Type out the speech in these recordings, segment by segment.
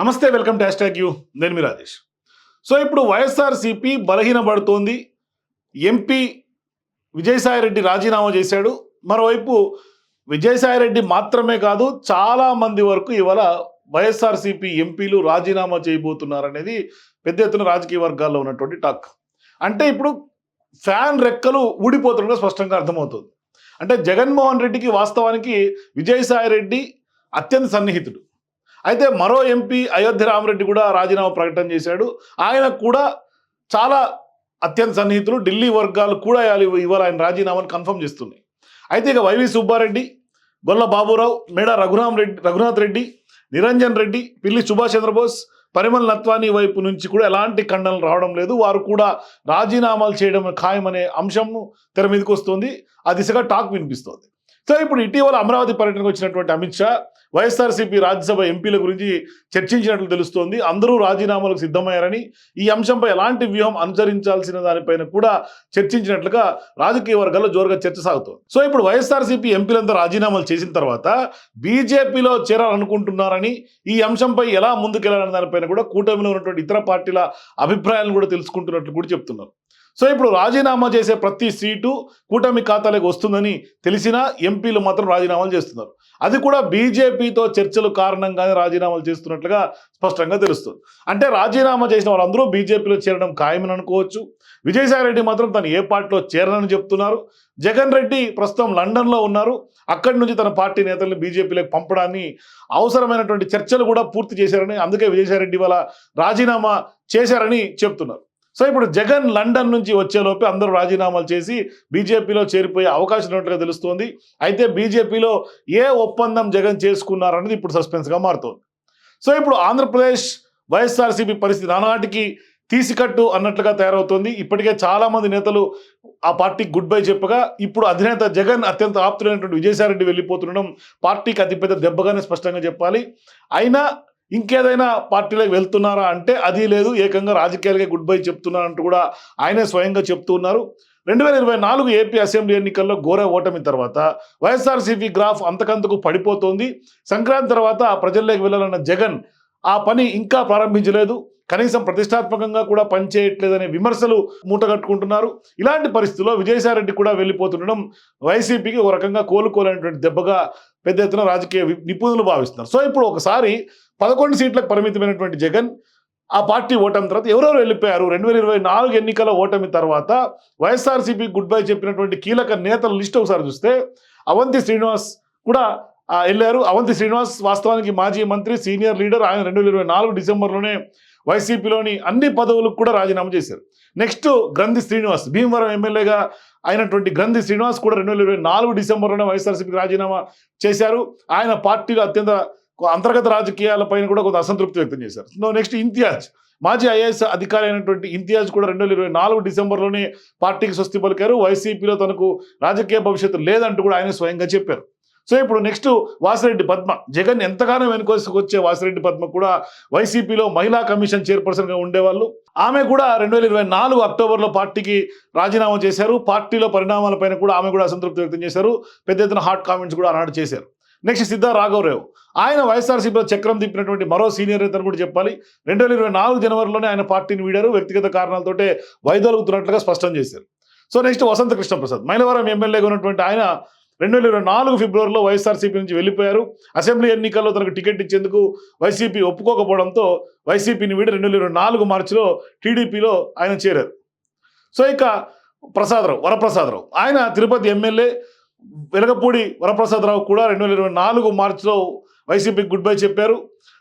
నమస్తే welcome to hash you. నేను మీ Rajesh. So ఇప్పుడు వైఎస్ఆర్సీపీ బలహీనపడుతోంది. ఎంపీ విజయసాయిరెడ్డి రాజీనామా చేశాడు. మరోవైపు విజయసాయిరెడ్డి మాత్రమే కాదు చాలా మంది వరకు ఇవాళ వైఎస్ఆర్సీపీ ఎంపీలు రాజీనామా చేయబోతున్నారనేది పెద్ద ఎత్తున రాజకీయ వర్గాల్లో ఉన్నటువంటి టాక్. అంటే ఇప్పుడు ఫ్యాన్ రెక్కలు ఊడిపోతుండగా స్పష్టంగా అర్థమవుతుంది. అంటే జగన్మోహన్ రెడ్డికి వాస్తవానికి విజయసాయిరెడ్డి అత్యంత సన్నిహితుడు. అయితే మరో ఎంపీ అయోధ్య రామరెడ్డి కూడా రాజీనామా ప్రకటన చేశాడు. ఆయన కూడా చాలా అత్యంత సన్నిహితులు ఢిల్లీ వర్గాలు కూడా ఇవాళ- ఆయన రాజీనామాను కన్ఫర్మ్ చేస్తున్నాయి అయితే ఇక వైవి సుబ్బారెడ్డి గొల్ల బాబురావు మేడ రఘురామ్ రెడ్డి రఘునాథ్ రెడ్డి నిరంజన్ రెడ్డి పిల్లి సుభాష్ చంద్రబోస్ పరిమల్ నత్వానీ వైపు నుంచి కూడా ఎలాంటి ఖండనలు రావడం లేదు. వారు కూడా రాజీనామాలు చేయడం ఖాయమనే అంశం తెర మీదకి వస్తుంది. ఆ దిశగా టాక్ వినిపిస్తోంది. సో ఇప్పుడు ఇటీవల అమరావతి పర్యటనకు వచ్చినటువంటి అమిత్ షా వైఎస్ఆర్సీపీ రాజ్యసభ ఎంపీల గురించి చర్చించినట్లు తెలుస్తోంది. అందరూ రాజీనామాలకు సిద్ధమయ్యారని ఈ అంశంపై ఎలాంటి వ్యూహం అనుసరించాల్సిన దానిపైన కూడా చర్చించినట్లుగా రాజకీయ వర్గాల్లో జోరుగా చర్చ సాగుతోంది. సో ఇప్పుడు వైఎస్ఆర్సీపీ ఎంపీలంతా రాజీనామాలు చేసిన తర్వాత బీజేపీలో చేరాలనుకుంటున్నారని ఈ అంశంపై ఎలా ముందుకెళ్ళాలనే దానిపైన కూడా కూటమిలో ఉన్నటువంటి ఇతర పార్టీల అభిప్రాయాలను కూడా తెలుసుకుంటున్నట్లు కూడా చెప్తున్నారు. సో ఇప్పుడు రాజీనామా చేసే ప్రతి సీటు కూటమి ఖాతాలోకి వస్తుందని తెలిసినా ఎంపీలు మాత్రం రాజీనామాలు చేస్తున్నారు. అది కూడా బీజేపీతో చర్చలు కారణంగానే రాజీనామాలు చేస్తున్నట్లుగా స్పష్టంగా తెలుస్తుంది. అంటే రాజీనామా చేసిన వాళ్ళందరూ బీజేపీలో చేరడం ఖాయమని అనుకోవచ్చు. విజయసాయి రెడ్డి మాత్రం తను ఏ పార్టీలో చేరనని చెప్తున్నారు. జగన్ రెడ్డి ప్రస్తుతం లండన్లో ఉన్నారు. అక్కడి నుంచి తన పార్టీ నేతలను బీజేపీలోకి పంపడాన్ని అవసరమైనటువంటి చర్చలు కూడా పూర్తి చేశారని అందుకే విజయసాయిరెడ్డి వల్ల వాళ్ళ రాజీనామా చేశారని చెప్తున్నారు. సో ఇప్పుడు జగన్ లండన్ నుంచి వచ్చేలోపే అందరూ రాజీనామాలు చేసి బీజేపీలో చేరిపోయే అవకాశం ఉన్నట్టుగా తెలుస్తోంది. అయితే బీజేపీలో ఏ ఒప్పందం జగన్ చేసుకున్నారన్నది ఇప్పుడు సస్పెన్స్గా మారుతోంది. సో ఇప్పుడు ఆంధ్రప్రదేశ్ వైఎస్ఆర్సీపీ పరిస్థితి నానాటికి తీసికట్టు అన్నట్లుగా తయారవుతోంది. ఇప్పటికే చాలామంది నేతలు ఆ పార్టీకి గుడ్ బై చెప్పగా ఇప్పుడు అధినేత జగన్ అత్యంత ఆప్తులైనటువంటి విజయసాయిరెడ్డి వెళ్ళిపోతుండడం పార్టీకి అతిపెద్ద దెబ్బగానే స్పష్టంగా చెప్పాలి. అయినా ఇంకేదైనా పార్టీలోకి వెళ్తున్నారా అంటే అది లేదు ఏకంగా రాజకీయాలకే గుడ్ బై చెప్తున్నారంటూ కూడా ఆయనే స్వయంగా చెప్తూ ఉన్నారు. రెండు వేల ఇరవై నాలుగు ఏపీ అసెంబ్లీ ఎన్నికల్లో ఘోర ఓటమి తర్వాత వైఎస్ఆర్సీపీ గ్రాఫ్ అంతకంతకు పడిపోతోంది. సంక్రాంతి తర్వాత ప్రజల్లోకి వెళ్ళాలన్న జగన్ ఆ పని ఇంకా ప్రారంభించలేదు. కనీసం ప్రతిష్టాత్మకంగా కూడా పనిచేయట్లేదనే విమర్శలు మూటగట్టుకుంటున్నారు. ఇలాంటి పరిస్థితుల్లో విజయసాయిరెడ్డి కూడా వెళ్ళిపోతుండడం వైసీపీకి ఒక రకంగా కోలుకోలేనటువంటి దెబ్బగా పెద్ద ఎత్తున రాజకీయ నిపుణులు భావిస్తున్నారు. సో ఇప్పుడు ఒకసారి పదకొండు సీట్లకు పరిమితమైనటువంటి జగన్ ఆ పార్టీ ఓటమి తర్వాత ఎవరెవరు వెళ్ళిపోయారు? రెండు వేల ఇరవై నాలుగు ఎన్నికల ఓటమి తర్వాత వైఎస్ఆర్సీపీ గుడ్ బై చెప్పినటువంటి కీలక నేతల లిస్ట్ ఒకసారి చూస్తే అవంతి శ్రీనివాస్ కూడా వెళ్ళారు. అవంతి శ్రీనివాస్ వాస్తవానికి మాజీ మంత్రి సీనియర్ లీడర్. ఆయన రెండు వేల ఇరవై నాలుగు డిసెంబర్లోనే వైసీపీలోని అన్ని పదవులకు కూడా రాజీనామా చేశారు. నెక్స్ట్ గ్రంథి శ్రీనివాస్ భీమవరం ఎమ్మెల్యేగా అయినటువంటి గ్రంథి శ్రీనివాస్ కూడా రెండు వేల ఇరవై నాలుగు డిసెంబర్లోనే వైఎస్ఆర్సీపీకి రాజీనామా చేశారు. ఆయన పార్టీలో అత్యంత అంతర్గత రాజకీయాలపైన కూడా కొంత అసంతృప్తి వ్యక్తం చేశారు. నెక్స్ట్ ఇంతియాజ్ మాజీ ఐఏఎస్ అధికారి అయినటువంటి ఇంతియాజ్ కూడా రెండు వేల ఇరవై నాలుగు డిసెంబర్లోనే పార్టీకి స్వస్తి పలికారు. వైసీపీలో తనకు రాజకీయ భవిష్యత్తు లేదంటూ కూడా ఆయన స్వయంగా చెప్పారు. సో ఇప్పుడు నెక్స్ట్ వాసిరెడ్డి పద్మ. జగన్ ఎంతగానో వెనుకోసుకొచ్చే వాసిరెడ్డి పద్మ కూడా వైసీపీలో మహిళా కమిషన్ చైర్పర్సన్గా ఉండేవాళ్ళు. ఆమె కూడా రెండు వేల ఇరవై నాలుగు అక్టోబర్లో పార్టీకి రాజీనామా చేశారు. పార్టీలో పరిణామాలపైన కూడా ఆమె కూడా అసంతృప్తి వ్యక్తం చేశారు. పెద్ద ఎత్తున హాట్ కామెంట్స్ కూడా ఆనాడు చేశారు. నెక్స్ట్ సిద్ధా రాఘవరావు. ఆయన వైఎస్ఆర్సీపీలో చక్రం తిప్పినటువంటి మరో సీనియర్ నేతను కూడా చెప్పాలి. రెండు వేల ఇరవై నాలుగు జనవరిలోనే ఆయన పార్టీని వీడారు. వ్యక్తిగత కారణాలతోటే వైదొలుగుతున్నట్లుగా స్పష్టం చేశారు. So next Vasantha Krishnaprasad. Mylavaram ఎమ్మెల్యేగా ఉన్నటువంటి ఆయన రెండు వేల ఇరవై నాలుగు ఫిబ్రవరిలో వైఎస్ఆర్సీపీ నుంచి వెళ్ళిపోయారు. అసెంబ్లీ ఎన్నికల్లో తనకు టికెట్ ఇచ్చేందుకు వైసీపీ ఒప్పుకోకపోవడంతో వైసీపీని వీడి రెండు వేల ఇరవై నాలుగు మార్చిలో టీడీపీలో ఆయన చేరారు. సో ఇక ప్రసాదరావు వరప్రసాదరావు. ఆయన తిరుపతి ఎమ్మెల్యే వెలగపూడి వరప్రసాదరావు కూడా రెండు వేల ఇరవై నాలుగు మార్చిలో వైసీపీకి గుడ్ బై చెప్పారు.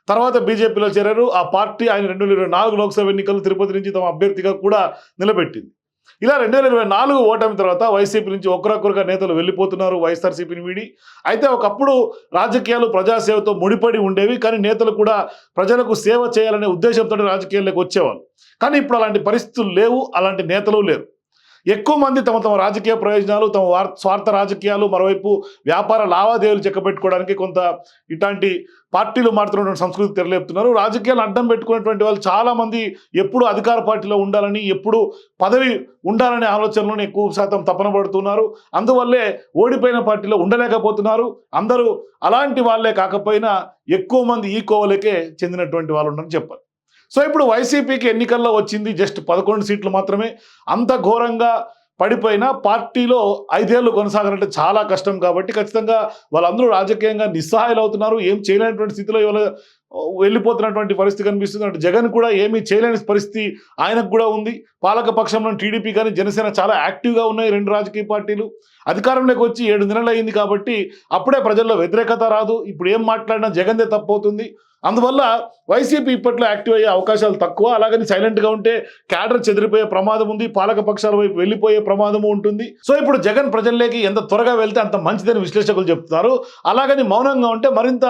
తర్వాత బీజేపీలో చేరారు. ఆ పార్టీ ఆయన రెండు వేల ఇరవై నాలుగు లోక్సభ ఎన్నికలు తిరుపతి నుంచి తమ అభ్యర్థిగా కూడా నిలబెట్టింది. ఇలా రెండు వేల ఇరవై నాలుగు ఓటమి తర్వాత వైసీపీ నుంచి ఒకరొకరుగా నేతలు వెళ్ళిపోతున్నారు వైఎస్ఆర్సీపీని వీడి. అయితే ఒకప్పుడు రాజకీయాలు ప్రజాసేవతో ముడిపడి ఉండేవి కానీ నేతలు కూడా ప్రజలకు సేవ చేయాలనే ఉద్దేశంతో రాజకీయాల్లోకి వచ్చేవాళ్ళు. కానీ ఇప్పుడు అలాంటి పరిస్థితులు లేవు అలాంటి నేతలు లేరు. ఎక్కువ మంది తమ తమ రాజకీయ ప్రయోజనాలు తమ వార్- స్వార్థ రాజకీయాలు మరోవైపు వ్యాపార లావాదేవీలు చెక్కబెట్టుకోవడానికి కొంత ఇట్లాంటి పార్టీలు మారుతున్నటువంటి సంస్కృతి తెరలేపుతున్నారు. రాజకీయాలు అడ్డం పెట్టుకునేటువంటి వాళ్ళు చాలామంది ఎప్పుడు అధికార పార్టీలో ఉండాలని ఎప్పుడు పదవి ఉండాలనే ఆలోచనలోనే ఎక్కువ శాతం తపన పడుతున్నారు. అందువల్లే ఓడిపోయిన పార్టీలో ఉండలేకపోతున్నారు. అందరూ అలాంటి వాళ్ళే కాకపోయినా ఎక్కువ మంది ఈ కోవలకే చెందినటువంటి వాళ్ళు ఉన్నారని చెప్పాలి. సో ఇప్పుడు వైసీపీకి ఎన్నికల్లో వచ్చింది జస్ట్ పదకొండు సీట్లు మాత్రమే. అంత ఘోరంగా పడిపోయినా పార్టీలో ఐదేళ్ళు కొనసాగాలంటే చాలా కష్టం కాబట్టి ఖచ్చితంగా వాళ్ళందరూ రాజకీయంగా నిస్సహాయాలు అవుతున్నారు ఏం చేయలేనటువంటి స్థితిలో ఇవాళ వెళ్ళిపోతున్నటువంటి పరిస్థితి కనిపిస్తుంది. అంటే జగన్ కూడా ఏమీ చేయలేని పరిస్థితి ఆయనకు కూడా ఉంది. పాలక పక్షంలో టీడీపీ కానీ జనసేన చాలా యాక్టివ్గా ఉన్నాయి రెండు రాజకీయ పార్టీలు. అధికారంలోకి వచ్చి ఏడు నెలలు అయింది కాబట్టి అప్పుడే ప్రజల్లో వ్యతిరేకత రాదు. ఇప్పుడు ఏం మాట్లాడినా జగన్దే తప్పు అవుతుంది. అందువల్ల వైసీపీ ఇప్పట్లో యాక్టివ్ అయ్యే అవకాశాలు తక్కువ. అలాగని సైలెంట్గా ఉంటే క్యాడర్ చెదిరిపోయే ప్రమాదం ఉంది. పాలక పక్షాల వైపు వెళ్ళిపోయే ప్రమాదము ఉంటుంది. సో ఇప్పుడు జగన్ ప్రజల్లోకి ఎంత త్వరగా వెళ్తే అంత మంచిదని విశ్లేషకులు చెప్తున్నారు. అలాగని మౌనంగా ఉంటే మరింత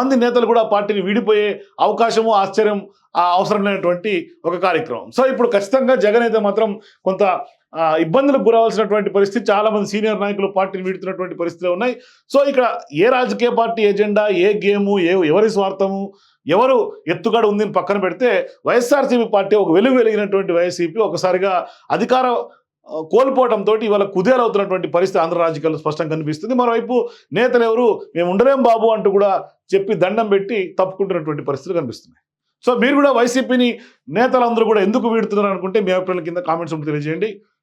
మంది నేతలు కూడా పార్టీని వీడిపోయే అవకాశము ఆశ్చర్యం అవసరమైనటువంటి అవసరం లేనటువంటి ఒక కార్యక్రమం. సో ఇప్పుడు ఖచ్చితంగా జగన్ అయితే మాత్రం కొంత ఇబ్బందులకు గురవలసినటువంటి పరిస్థితి చాలా మంది సీనియర్ నాయకులు పార్టీని వీడుతున్నటువంటి పరిస్థితులు ఉన్నాయి. సో ఇక్కడ ఏ రాజకీయ పార్టీ ఎజెండా ఏ గేము ఏ ఎవరి స్వార్థము ఎవరు ఎత్తుగడ ఉందని పక్కన పెడితే వైఎస్ఆర్సీపీ పార్టీ ఒక వెలుగు వెలిగినటువంటి వైసీపీ ఒకసారిగా అధికార కోల్పోవడంతో ఇవాళ కుదేలవుతున్నటువంటి పరిస్థితి ఆంధ్ర రాజకీయాల్లో స్పష్టంగా కనిపిస్తుంది. మరోవైపు నేతలు ఎవరు మేము ఉండలేం బాబు అంటూ కూడా చెప్పి దండం పెట్టి తప్పుకుంటున్నటువంటి పరిస్థితులు కనిపిస్తున్నాయి. సో మీరు కూడా వైసీపీని నేతలందరూ కూడా ఎందుకు వీడుతున్నారు అనుకుంటే మీ అభిప్రాయాల కింద కామెంట్స్ ఉంటే తెలియజేయండి.